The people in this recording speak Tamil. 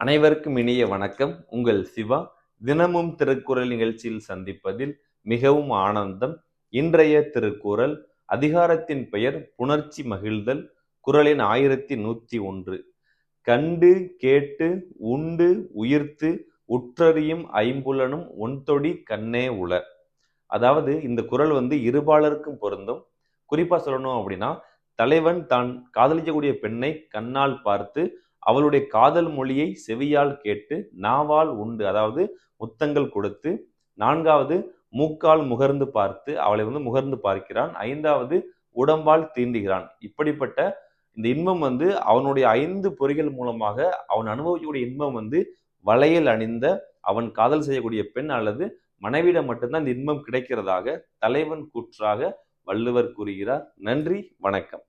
அனைவருக்கும் இனிய வணக்கம். உங்கள் சிவா. தினமும் திருக்குறள் நிகழ்ச்சியில் சந்திப்பதில் மிகவும் ஆனந்தம். இன்றைய திருக்குறள் அதிகாரத்தின் பெயர் புணர்ச்சி மகிழ்தல் குறளின் ஆயிரத்தி நூத்தி ஒன்று. கண்டு கேட்டு உண்டு உயிர்த்து உற்றறியும் ஐம்புலனும் ஒன்தொடி கண்ணே உள. அதாவது இந்த குறள் வந்து இருபாலருக்கும் பொருந்தும். குறிப்பாக சொல்லணும் அப்படின்னா தலைவன் தான் காதலிக்கக்கூடிய பெண்ணை கண்ணால் பார்த்து அவளுடைய காதல் மொழியை செவியால் கேட்டு நாவால் உண்டு. அதாவது முத்தங்கள் கொடுத்து நான்காவது மூக்கால் முகர்ந்து பார்த்து அவளை வந்து முகர்ந்து பார்க்கிறான். ஐந்தாவது உடம்பால் தீண்டுகிறான். இப்படிப்பட்ட இந்த இன்பம் வந்து அவனுடைய ஐந்து பொறிகள் மூலமாக அவன் அனுபவிக்கக்கூடிய இன்பம் வந்து வளையல் அணிந்த அவன் காதல் செய்யக்கூடிய பெண் அல்லது மனைவியிடம் மட்டும்தான் இந்த இன்பம் கிடைக்கிறதாக தலைவன் கூற்றாக வள்ளுவர் கூறுகிறார். நன்றி வணக்கம்.